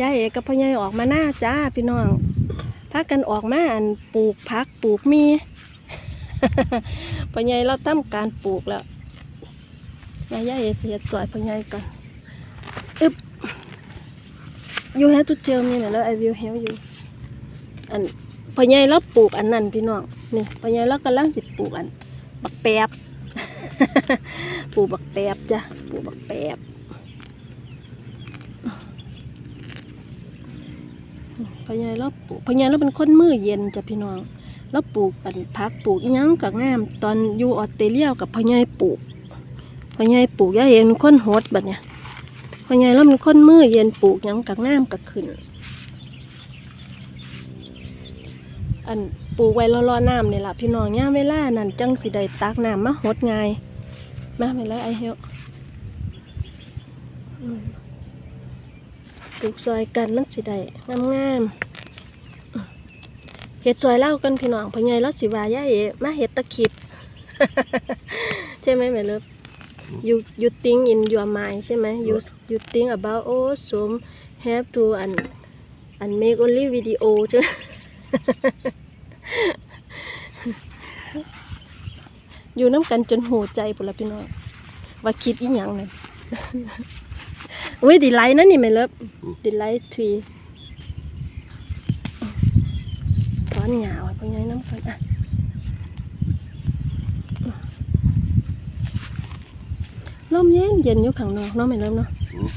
ยายเอกกับพ่อใหญ่ออกมาหน้าจ้าพี่น้องพากันออกมาอันปลูกพักปลูกมีพ่อใหญ่เราทำการปลูกแล้วนายยายเอกสิเฮ็ดสวยพ่อใหญ่ก่อนอึบ you have to tell me นะแล้ว I will help you อันพ่อใหญ่เราปลูกอันนั้นพี่น้องนี่พ่อใหญ่เรากำลังสิปลูกอัน บักแปบปลูกบักแปบจ้ะปลูกบักแปบ พ่อใหญ่เราปลูกพ่อใหญ่เราเป็นคนมือเย็นจ้ะพี่น้องเราปลูกปันพักปลูกยังกับงาม ตอนอยู่ออสเตรเลียกับพ่อใหญ่ปลูกพ่อใหญ่ปลูกยาเห็นคนโหดแบบเนี้ยพ่อใหญ่เราเป็นคนมือเย็นปลูกยังกับงามกับขึ้น อันปลูกไว้รอๆน้ำนี่ยล่ะพี่น้องย่ามเวลานั่นจังสิได้ตักน้ำมาหดง่ายมาไปแล้วไอเฮลอืม ปลูกซอยกันมันสิได้งามๆอืมเห็ดซอยเล่ากันพี่น้องพ่อใหญ่เราสิวาย่าเอ๋มาเห็ดตะขิดใช่ไหมแม่เลิฟ you you think in your mind ใช่ไหม you you think about oh some have to and and make only video ใช่ไหม อยู่น้ำกันจนหูใจปุ่นละพี่น้องว่าคิดอีหยังเลย อุ้ยดีไลท์นะนี่ไม่เลิฟดีไลท์ทีถอนหยาไว้พ่อใหญ่น้ำกันอะลมเย็นเย็นอยู่ข้างนอกเนาะไม่เลิฟเนาะ Mm.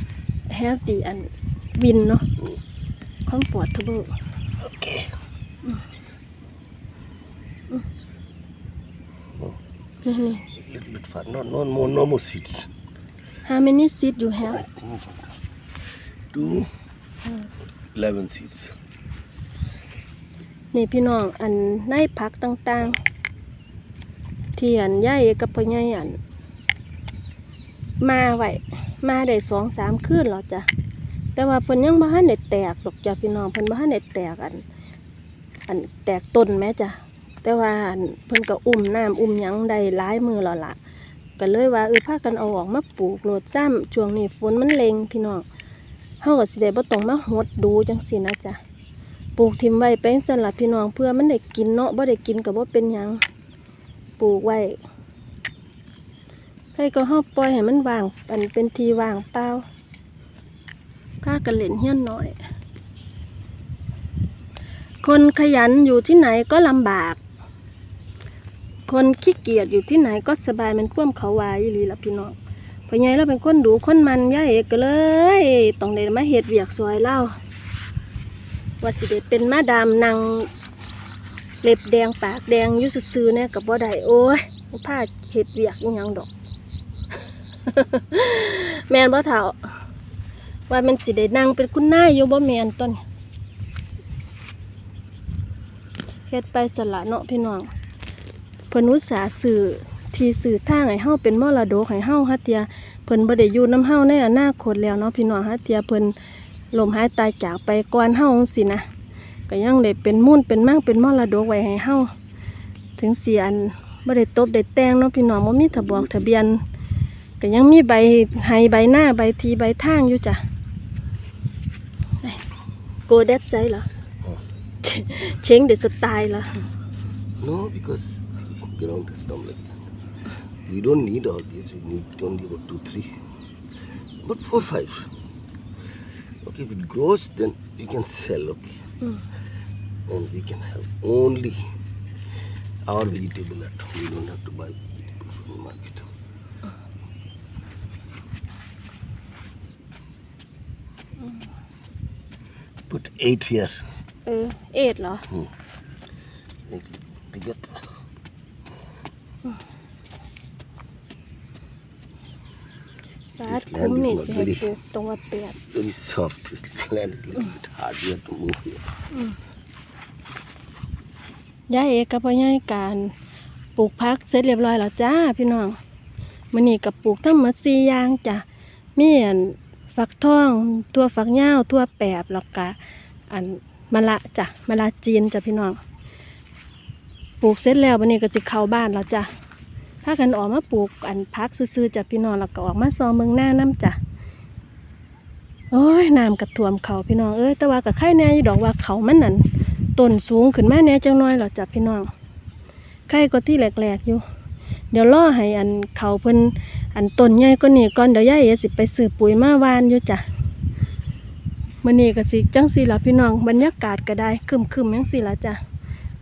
have the อันวินเนาะ comfortable Okay. Oh, นี่นี่ a little bit far. No, no more, no more seats. How many seat you I have think two, eleven seats. นี่พี่น้องอันในผักต่างๆที่อันย่ายกับพ่อใหญ่อันมาไว้มาได้สองสามคืนหรอจ้ะแต่ว่าเพิ่นยังบ่ทันได้แตกหรอกจ้ะพี่น้องเพิ่นบ่ทันได้แตกอัน อันแตกต้นแม่จ้ะแต่ว่าอันเพิ่นก็อุ้มน้ำอุ้มหยังได้หลายมือแล้วล่ะ ก็เลยว่าเออพากันเอาออกมาปลูกโลดซ้ำช่วงนี้ฝนมันเลงพี่น้องเฮาก็สิได้บ่ต้องมาหดดูจังซี่นะจ้ะปลูกทิมไว้เป็นสลับพี่น้องเพื่อมันได้กินเนาะบ่ได้กินกับว่าเป็นหยังปลูกไว้ใครก็เฮาปล่อยให้มันว่างอันเป็นทีว่างเปล่าพากันเล่นเฮี้ยนหน่อย คนขยันอยู่ที่ไหนก็ลำบาก คนขี้เกียจอยู่ที่ไหนก็สบายมันคว่ำเขาวายอีหลีละพี่น้องพอใหญ่เราเป็นคนดูคนมันย่าเอกก็เลยต้องได้มาเฮ็ดเวียกซอยเล่าว่าสิได้เป็นมาดามนางเล็บแดงปากแดงยู่ซื่อๆเนี่ยกับบ่ได้โอ้ยผ้าเห็ดเวียกยังดอก แมนบ่เฒ่าว่ามันสิได้นั่งเป็นคุณนายอยู่บ่แมนต้นเฮ็ดไปสละเนาะพี่น้อง เพิ่นอุตส่าห์สื่อที่สื่อทางให้เฮาเป็นมรดกให้เฮาฮัดเทียเพิ่นบ่ได้อยู่นํเฮาในอนาคตแล้วเนาะพี่น้องฮัดเทียเพิ่นลมหายตายจากไปก่อนเฮาจังสินะก็ยังได้เป็นมุ่นเป็นมั่งเป็นมรดกไว้ให้เฮาถึงเสียอันบ่ได้ตบได้แต่งเนาะพี่น้องบ่มีทะบอกทะเบียนก็ยังมีใบให้ใบหน้าใบทีใบทางอยู่จ้ะโกเดดไซเหรอ Oh. เชงเดสไตล์เหรอ No, because the ground has come like that. We don't need all this. we need only about 2, 3, but 4, 5. Okay, if it grows, then we can sell, okay? Mm. And we can have only our vegetable at home. We don't have to buy vegetable from the market. Put eight here. Uh, eight, no? Hmm. Eight, pick hmm. up. าเปียด Very soft. This land is a little bit hard. We have to move here. ยายเอกกับพ่อใหญ่การปลูกพักเสร็จเรียบร้อยแล้วจ้าพี่น้องมื้อนี้กับปลูกทั้งหมด4อย่างจ้ะมีอันฟักทองทั่วฟักยาวทั่วแปบแล้วก็อันมะละจ้ะมะละจีนจ้ะพี่น้องปลูกเสร็จแล้ววันนี้ก็สิเข้าบ้านแล้วจ้ะ ถ้ากันออกมาปลูกอันพักซื่อๆจ้ะพี่น้องแล้วก็ออกมาซอมเมืองหน้าน้ำจ้ะโอ้ยน้ำกระท่วมเขาพี่น้องเอ้ยแต่ว่ากับไข่แน่ยดอกว่าเขามันนั่นต้นสูงขึ้นมาแน่จังน้อยหรอจ้ะพี่น้องไข่ก็ที่แหลกๆอยู่ เดี๋ยวล่อให้อันเขาเพิ่นอันต้นใหญ่ก็นี่ก่อนเดี๋ยวยาเอสิไปซื้อปุ๋ยมาวานอยู่จ้ะมื้อนี้ก็สิจังซี่ล่ะพี่น้องบรรยากาศก็ได้ครึมๆจังซี่ล่ะจ้ะ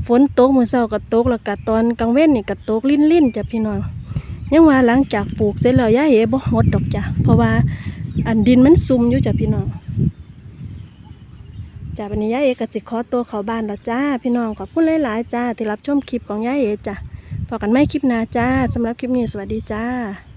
ฝนตกมื้อเช้าก็ตกแล้วก็ตอนกลางเว้นนี่ก็ตกลิ่นๆจ้ะพี่น้องยังว่าหลังจากปลูกเสร็จแล้วยายเอบ่หดดอกจ้ะเพราะว่าอันดินมันซุ่มอยู่จ้ะพี่น้องจ้าวันนี้ยายเอกสิขอตัวเข้าบ้านแล้วจ้า พี่น้องขอบคุณหลายๆจ้าที่รับชมคลิปของยายเอจ้ะพอกันไม่คลิปหน้าจ้าสำหรับคลิปนี้สวัสดีจ้า